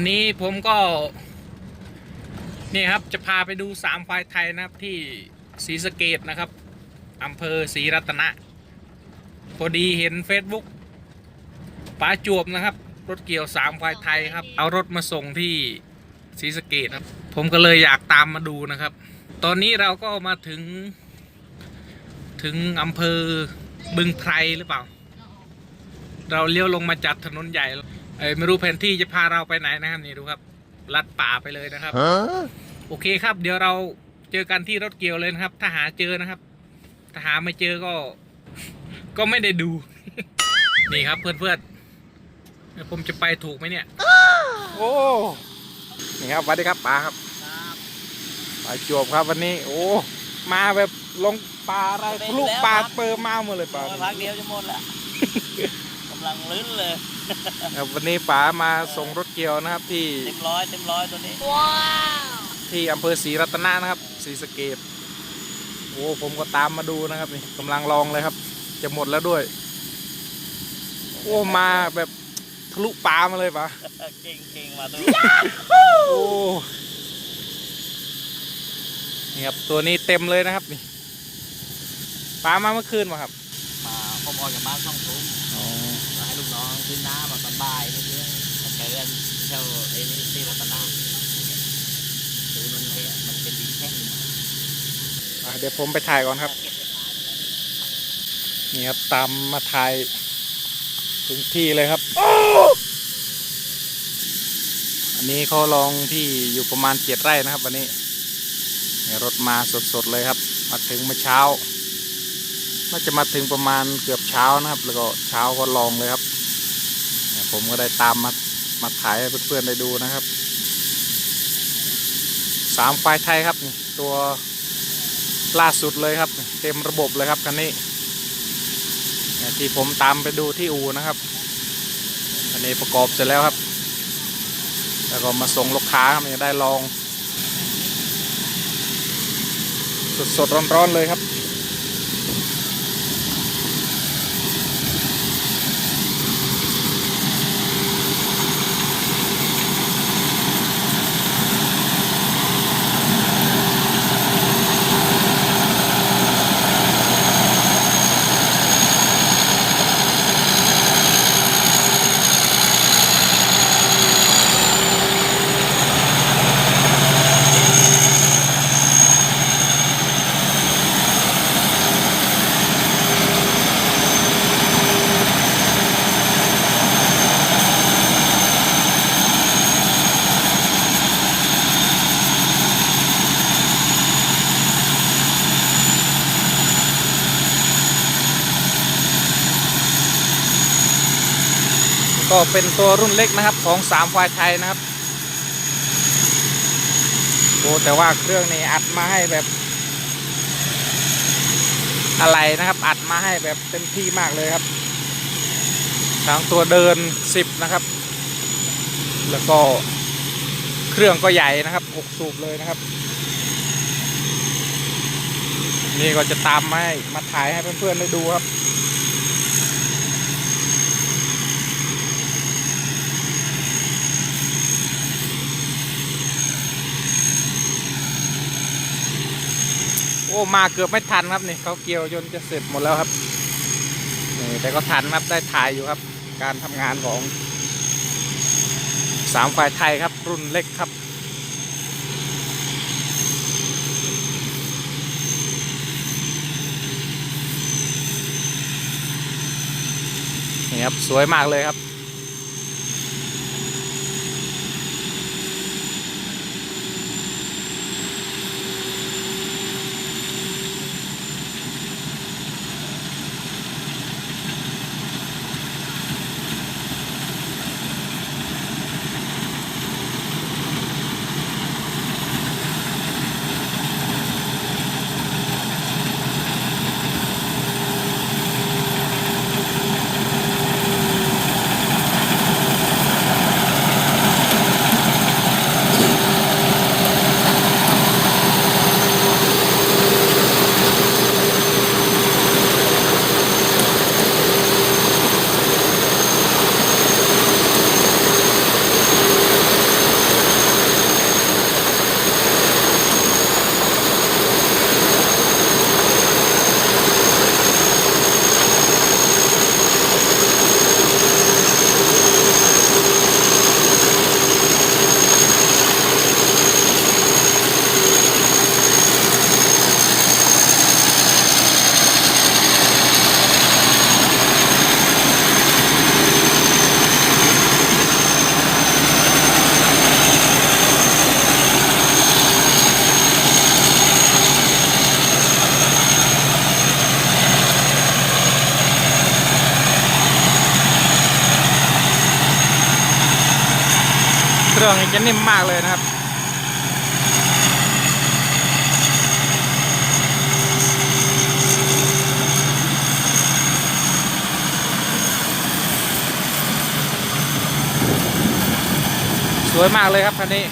วันนี้ผมก็ นี่ครับจะพาไปดูสามควายไทยนะครับที่ศรีสะเกดนะครับอำเภอศรีรัตนะ พอดีเห็น Facebook ป้าจวบนะครับ รถเกี่ยวสามควายไทยครับ เอารถมาส่งที่ศรีสะเกดครับ ผมก็เลยอยากตามมาดูนะครับ ตอนนี้เราก็มาถึง ถึงอำเภอบึงไพรหรือเปล่า เราเลี้ยวลงมาจากถนนใหญ่ เอ้ยไม่รู้แผนที่จะพาเราไปไหนนะครับนี่ดูครับ ลัดป่าไปเลยนะครับ Huh? โอเคครับ เดี๋ยวเราเจอกันที่รถเกี่ยวเลยนะครับ ถ้าหาเจอนะครับ ถ้าหาไม่เจอก็ ก็ไม่ได้ดู นี่ครับเพื่อนๆเดี๋ยวผมจะไปถูกไหมเนี่ย โอ้ นี่ครับสวัสดีครับป๋าครับป๋าจวบครับวันนี้ โอ้ มาแบบลงป่าอะไรทะลุป่าเปิดมาหมดเลยป๋าโอ้ยพักเดียวจะหมดละกำลังลื่นเลย ครับวันนี้ป๋ามาส่งรถเกี่ยวนะครับที่เต็มร้อยเต็มร้อยตัวนี้ ว้าว ที่อำเภอศรีรัตนะนะครับศรีสะเกดโอ้ผมก็ตามมาดูนะครับนี่กำลังลองเลยครับ จะหมดแล้วด้วย โอ้มาแบบทะลุป่ามาเลยปะเก่งเก่งมาตัวโอ้นี่ครับตัวนี้เต็มเลยนะครับนี่ปลามาเมื่อคืนมาครับ มาผมออกจากบ้านสองทุ่มมาให้ลูก น้องขึ้นน้ำมาสบายนิดเดียวแต่เกินเท่าไอ้นี่ที่รัตนาคือมันเมันเป็นดินแท่งอะเดี๋ยวผมไปถ่ายก่อนครับ นี่ครับตามมาถ่ายถึงที่เลยครับ อันนี้เขาลองที่อยู่ประมาณเจ็ดไร่นะครับ วันนี้นรถมาสดๆเลยครับ มาถึงเมื่อเช้าน่าจะมาถึงประมาณเกือบเช้านะครับ แล้วก็เช้าก็ลองเลยครับ ผมก็ได้ตามมามาถ่ายให้เพื่อนๆได้ดูนะครับสามควายไทยครับตัวล่าสุดเลยครับ เต็มระบบเลยครับคันนี้ที่ผมตามไปดูที่อูนะครับอันนี้ประกอบเสร็จแล้วครับ แล้วก็มาส่งลูกค้าครับจะได้ลอง สดสดร้อนร้อนๆเลยครับ เป็นตัวรุ่นเล็กนะครับของสามควายไทยนะครับโอ้แต่ว่าเครื่องนี้อัดมาให้แบบ อะไรนะครับ อัดมาให้แบบเต็มที่มากเลยครับทั้งตัวเดิน10นะครับ แล้วก็เครื่องก็ใหญ่นะครับ6สูบเลยนะครับ นี่ก็จะตามมาให้มาถ่ายให้เพื่อนๆได้ดูครับ อ้มาเกือบไม่ทันครับนี่เขาเกี่ยวจนจะเสร็จหมดแล้วครับนี่แต่ก็ทันครับได้ถ่ายอยู่ครับ การทำงานของสามฝ่ายไทยครับ รุ่นเล็กครับนี่ครับสวยมากเลยครับ รื่องนี่จะนิ่มมากเลยนะครับ สวยมากเลยครับคันนี้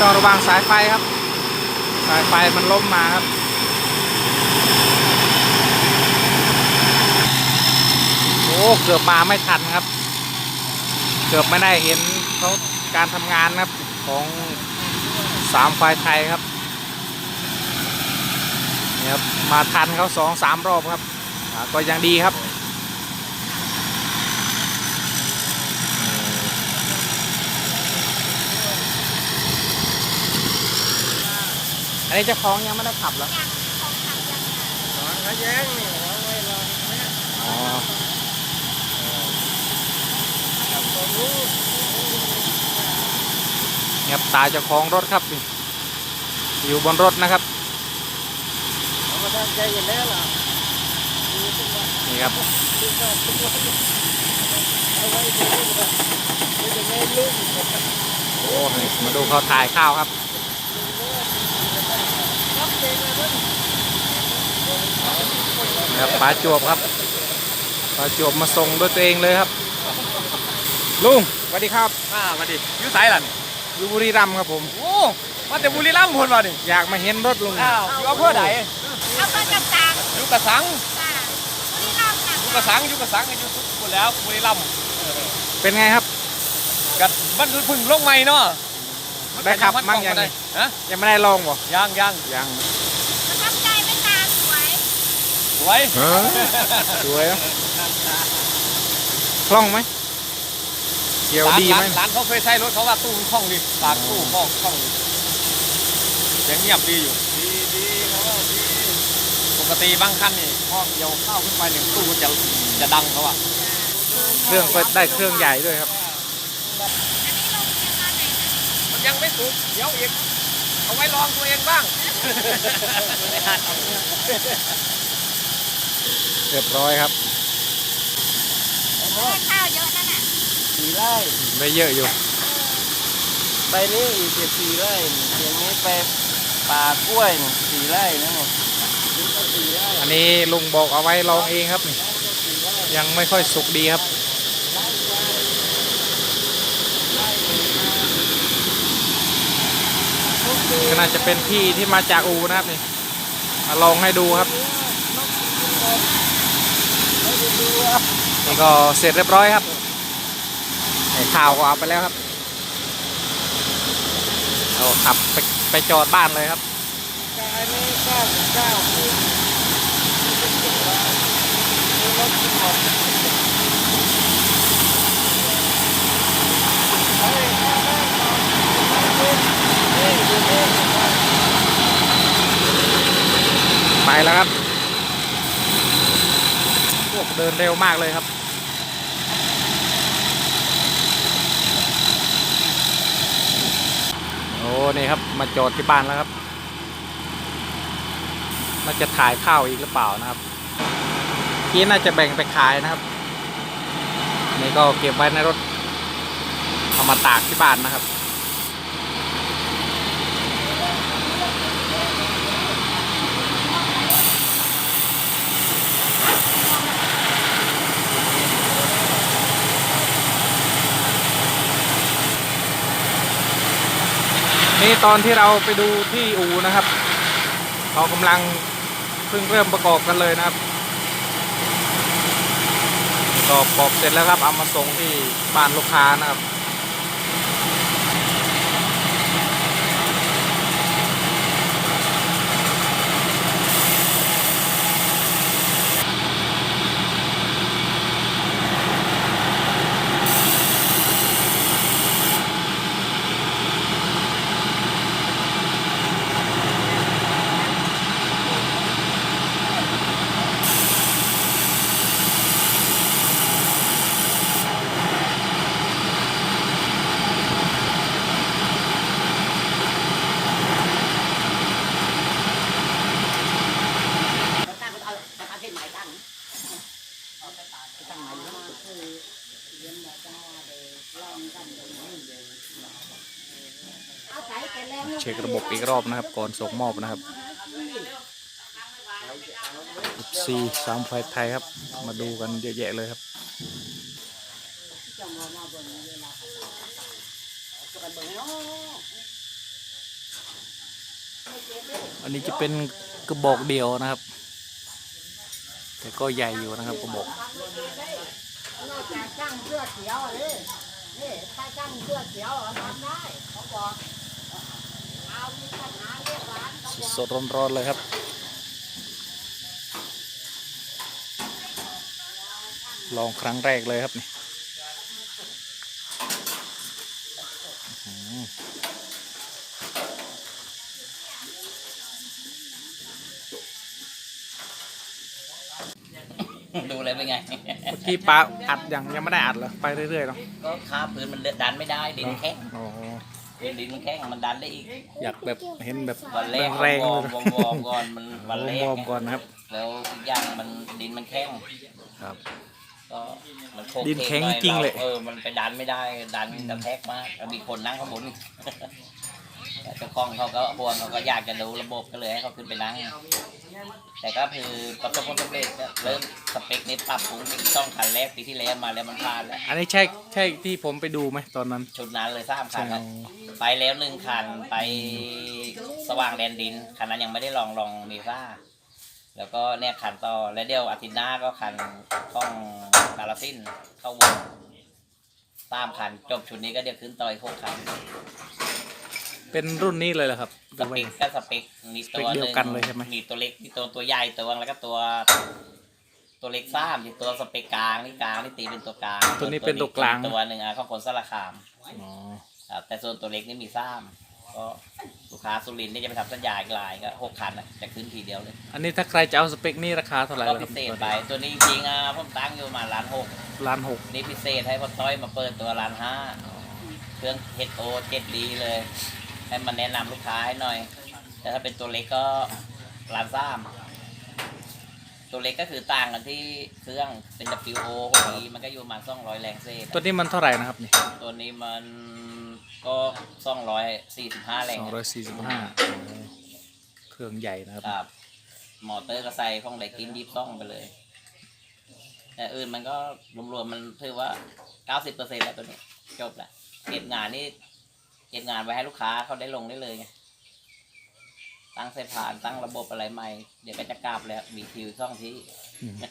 ต้องระวังสายไฟครับ สายไฟมันล้มมาครับโอ้เกือบมาไม่ทันครับ เกือบไม่ได้เห็นเขาการทำงานนะครับของสามไฟไทยครับเนี่ยครับมาทันเขาสองสามรอบครับก็ยังดีครับ อันนี้เจ้าของยังไม่ได้ขับเหรอเขาแย้งนี่เอาไว้รอแม่อ๋อกับตัวรู้เนี่ยครับตาเจ้าของรถครับนี่อยู่บนรถนะครับเขาก็ตั้งใจอยู่แล้วล่ะมีทุกวันนี่ครับทุกวันทุกวันเอาไว้ดูว่าไม่จะไม่ลืมโอ้นี่มาดูเขาถ่ายข้าวครับรับเองเลยเว้ย นี่ ครับปลาจวบครับปลาจวบมาส่งด้วยตัวเองเลยครับ ลุงสวัสดีครับอ่ามาดิอยูไสายล่ะนี่อยู่บุรีรัมย์ครับผมโอ้มาแต่บุรีรัมย์พุ่นมาดิอยากมาเห็นรถลุงอ้าวอยู่อำเภอใดเอาไปกับตังอยู่กระสังจ้าวันนี้เราหนักอยู่กระสังอยู่กระสังอยู่ทุกคนแล้วบุรีรัมย์เป็นไงครับกัมันคือพึ่งลงใหม่เนาะได้ขับมั่งยัยังไงฮะยังไม่ได้ลองบ่ยังยังยัง ประทับใจไหม่ตาสวย สวยสวยนะคล่องไหมเกี่ยวดีไหมร้านร้านเขาเคยใช้รถเขาว่าตู้มันคล่องดีปากตู้คล่องคล่องดีเสียงเงียบดีอยู่ ดีดีเขาว่าดีปกติบางคันนี่ห้องเดียวเข้าขึ้นไปหนึ่งตู้จะจะดังเขาอะเครื่องก็ได้เครื่องใหญ่ด้วยครับอันนี้ลงเรียนมาไหนนะมันยังไม่สุกเดี๋ยวอีกเอาไว้ลองตัวเองบ้าง เรียบร้อยครับโอ้ยข้าวเยอะนั่นน่ะสีไร่ได้เยอะอยู่ ไปนี่อีกสี่ไร่อย่างนี้ไปป่ากล้วยนี่สี่ไร่นะนี่สี่ไร่อันนี้ลุงบอกเอาไว้ลองเองครับนี่ยังไม่ค่อยสุกดีครับก็น่าจะเป็นพี่ที่มาจากอูนะครับนี่มาลองให้ดูครับ นี่ก็เสร็จเรียบร้อยครับไอ้ข่าวก็เอาไปแล้วครับเอาขับไปไปจอดบ้านเลยครับอันนี้เก้าสิบเก้าปีนี่รถทั้งหมดไปแล้วครับ เดินเร็วมากเลยครับ โอ้นี่ครับมาจอดที่บ้านแล้วครับน่าจะถ่ายข้าวอีกหรือเปล่านะครับกี้น่าจะแบ่งไปขายนะครับ นี่ก็เก็บไว้ในรถเอามาตากที่บ้านนะครับ นี่ตอนที่เราไปดูที่อูนะครับเขากำลังเพิ่งเริ่มประกอบกันเลยนะครับประกอบเสร็จแล้วครับเอามาส่งที่บ้านลูกค้านะครับ ตั้งเอาเอาเอาเส้นไหมตั้งตั้งไหมมาคือเรียนแบบจังหวะเดลองกันตรงนี้เอาใส่ไปแล้ว เช็คระบบ อีกรอบนะครับ ก่อนส่งมอบนะครับซีสามไฟไทยครับ มาดูกันเยอะแยะเลยครับอันนี้จะเป็นกระบอกเดียวนะครับ แต่ก็ใหญ่อยู่นะครับกระบอกนอกจากจ้างเสื้อเขียวเลยนี่ถ้าจ้างเสื้อเขียวทำได้เขาบอก สดๆร้อนๆเลยครับลองครั้งแรกเลยครับนี่อื้อหือดูเลยเป็นไง เมื่อกี้ปลาอัดยังยังไม่ได้อัดเหรอไปเรื่อยๆเนาะก็ค้าพื้นมันดันไม่ได้ดินแข็ง อ๋อ ดินมันแข็งมันดันได้อีกอยากแบบเห็นแบบวันแรกแรงวๆอเลร์ยมวอร์มวอร์มก่อนมันวันแรกวอร์มก่อนนะครับ แล้วอีกอย่างมันดินมันแข็งครับ ก็มันโคกดินแข็งทหอยจริงเลย เออมันไปดันไม่ได้ดันกระแทกมากแล้วมีคนนั่งข้างบน แต่เจ้าของเขาก็พวงเขาก็อยากจะดูระบบก็เลยให้เขาขึ้นไปนั่งแต่ก็คือประสบความสำเร็จก็เริ่มสเปคนี้ปรับปรุงเป็นช่องคันแรกปีที่แล้วมาแล้วมันพลาดแล้วอันนี้ใช่ใช่ที่ผมไปดูไหมตอนนั้นชุดนั้นเลยสามคัใช่นครับไปแล้วหนึ่งคันไปสว่างแดนดินคันนั้นยังไม่ได้ลองลองเมซ่าแล้วก็เนี่ยคันต่อแล้วเดี๋ยวอาทิตย์หน้าก็คันต้องกาลสินธุ์เข้าวงสามคันจบชุดนี้ก็เดี๋ยวขึ้นต่ออีกหกคัน เป็นรุ่นนี้เลยเหรอครับสเปคก็สเปคมีตัวสเปคเดียวกันเลยใช่ไหม มีตัวเล็กมีตัวตัวใหญ่ตัวแล้วก็ตัว ตัวเล็กซ้ำมีตัวสเปคกลางนี่กลางนี่ตีเป็นตัวกลางตัวนี้เป็นตัวกลาง ตัวหนึ่งอะของคนสารคามอ๋อครับแต่ส่วนตัวเล็กนี่มีซ้ำก็ลูกค้าสุรินทร์นี่จะไปทำสัญญาอีกลายก็หกคันนะจะขึ้นทีเดียวเลยอันนี้ถ้าใครจะเอาสเปคนี่ราคาเท่าไหร่ก็ล่ะคพิรับเศษไปตัวนี้จริงๆอะผมตั้งอยู่ประมาล้านหก ล้านหกนี่พิเศษให้พ่อต้อยมาเปิดตัวล้านห้าเครื่อง HO เจ็ดดีเลย ให้มาแนะนำลูกค้าให้หน่อย แต่ถ้าเป็นตัวเล็กก็ล้านสามตัวเล็กก็คือต่างกันที่เครื่องเป็น WO ของนี้มันก็อยู่ประมาณ200 แรงเศษตัวนี้มันเท่าไหร่นะครับนี่ตัวนี้มันก็245 แรงสองร้อยสี่สิบห้าเครื่องใหญ่นะครับ ครับ มอเตอร์ก็ใส่ของไดกินยิบซ่องไปเลย แต่อื่นมันก็รวมๆมันถือว่า 90%แล้วตัวนี้ จบละเก็บงานนี่ เก็บงานไว้ให้ลูกค้าเขาได้ลงได้เลยไงตั้งเส้นผ่านตั้งระบบอะไรใหม่ เดี๋ยวก็จะกราบแล้วมีคิวซ่องที่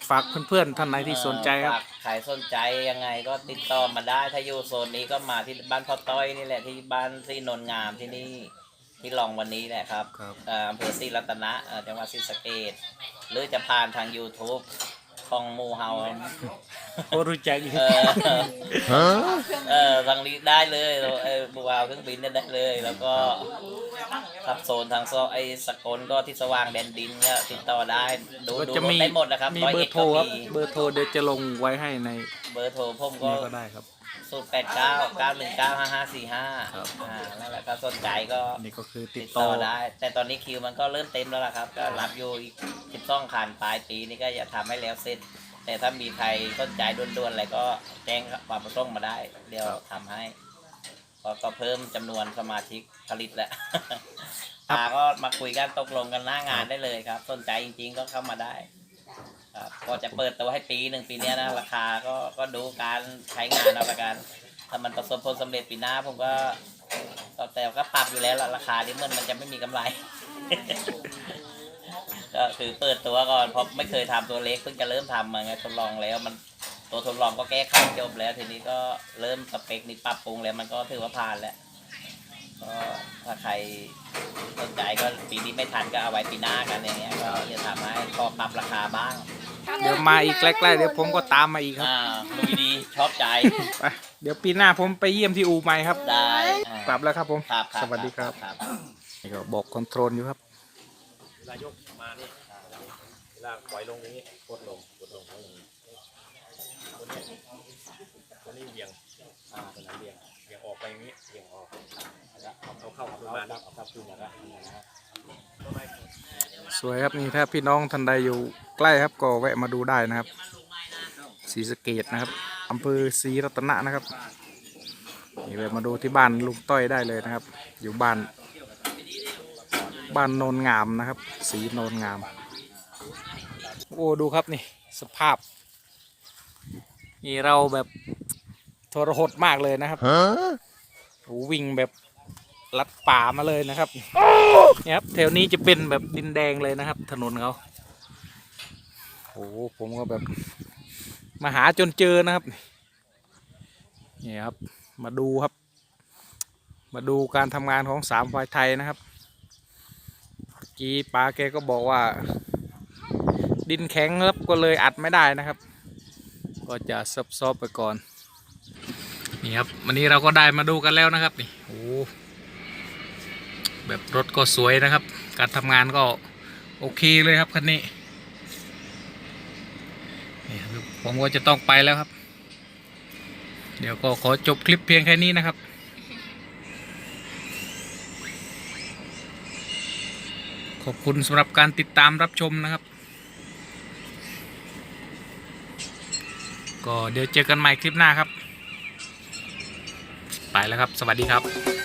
ฝากเพื่อนๆท่านไหนที่สนใจครับฝากใครสนใจยังไงก็ติดต่อมาได้ถ้าอยู่โซนนี้ก็มาที่บ้านพ่อต้อยนี่แหละที่บ้านที่นนงามที่นี่ที่ลองวันนี้แหละครับครับเอ่ออำเภอศรีรัตนะเอ่อจังหวัดศรีสะเกษหรือจะผ่านทาง YouTube ของหมูเฮา โอ้รู้จักอีกเออเออทางนี้ได้เลยเออบูวาวเครื่องบินเนี่ยได้เลย แล้วก็ทับโซนทางโซไอ้สกลก็ที่สว่างแดนดินก็ติดต่อได้ดูก็ดูจะรถมีได้หมดนะครับมีร้อยเบอเอ็ดร์โทรก็ครับ มีเบอร์โทรเดี๋ยวจะลงไว้ให้ในเบอร์โทรผมก็ นี่ก็ได้ครับ ศูนย์แปดเก้าเก้าหนึ่งเก้าห้าห้าสี่ห้าครับ อ่านั่นแหละก็สนใจก็นี่ก็คือติติดดต่ต่ออได้ แต่ตอนนี้คิวมันก็เริ่มเต็มแล้วล่ะครับ ก็รับอยู่อีกสิบสองคันปลายปีนี้ก็จะทำให้แล้วเสร็จ แต่ถ้ามีใครสนใจด่วนๆอะไรก็แจ้งความประสงค์มาได้ เดี๋ยวทำให้ก็ก็เพิ่มจำนวนสมาชิกผลิตแล้วครับตาก็มาคุยกันตกลงกันหน้างานได้เลยครับ สนใจจริงๆก็เข้ามาได้ ครับก็จะเปิดตัวให้ปีหนึ่งปีเนี้ยนะ ราคาก็ก็ดูการใช้งานเอาละกันถ้ามันประสบผลสำเร็จปีหน้าผมก็ก็แต่ก็ปรับอยู่แล้วล่ะราคาที่มันมันจะไม่มีกำไร ก็คือเปิดตัวก่อนเพราะไม่เคยทำตัวเล็กเพิ่งจะเริ่มทำมาไงทดลองแล้วมันตัวทดลองก็แก้ไขจบแล้วทีนี้ก็เริ่มสเปคนี้ปรับปรุงแล้วมันก็ถือว่าผ่านแล้วก็ถ้าใครสนใจก็ปีนี้ไม่ทันก็เอาไว้ปีหน้ากันอย่างเงี้ยก็จะทำให้พอปรับราคาบ้างเดี๋ยวมาอีกใกล้ๆเดี๋ยวผมก็ตามมาอีกครับอ่าลุยดีชอบใจไปเดี๋ยวปีหน้าผมไปเยี่ยมที่อูใหม่ครับได้อ่ากลับแล้วครับผมครับครับสวัสดีครับครับนี่ก็บอกคอนโทรลอยู่ครับเว ลายกมานี่เวลาปล่อยลงนี้กดลงกดลงลงตัวนี้ตัวนี้เบี่ยงอ่าตัวนั้นเบี่ยงเบี่ยงออกไปอย่างนี้เบี่ยงออกแล้วเอาเข้าประมาณนี้เอาเข้าขึ้นแล้วก็นะฮะสวยครับนี่ถ้าพี่น้องท่านใดอยู่ใกล้ครับก็แวะมาดูได้นะครับศรีสะเกดนะครับอำเภอศรีรัตนะนะครับนี่แวะมาดูที่บ้านลุงต้อยได้เลยนะครับ อยู่บ้าน บ้านโนนงามนะครับ สีโนนงาม โอ้ดูครับนี่สภาพ นี่เราแบบทรหดมากเลยนะครับโอ้วิ่งแบบลัดป่ามาเลยนะครับเนี่ยครับแถวนี้จะเป็นแบบดินแดงเลยนะครับ ถนนเขาโอ้โหผมก็แบบมาหาจนเจอนะครับนี่ครับ มาดูครับ มาดูการทำงานของสามไฟไทยนะครับเมื่อ กี้ป้าแกก็บอกว่า ดินแข็งครับก็เลยอัดไม่ได้นะครับ ก็จะซับซอบไปก่อน นี่ครับวันนี้เราก็ได้มาดูกันแล้วนะครับนี่โอ้แบบรถก็สวยนะครับ การทำงานก็โอเคเลยครับคันนี้นี่ผมก็จะต้องไปแล้วครับ เดี๋ยวก็ขอจบคลิปเพียงแค่นี้นะครับ ขอบคุณสำหรับการติดตามรับชมนะครับ ก็เดี๋ยวเจอกันใหม่คลิปหน้าครับ ไปแล้วครับ สวัสดีครับ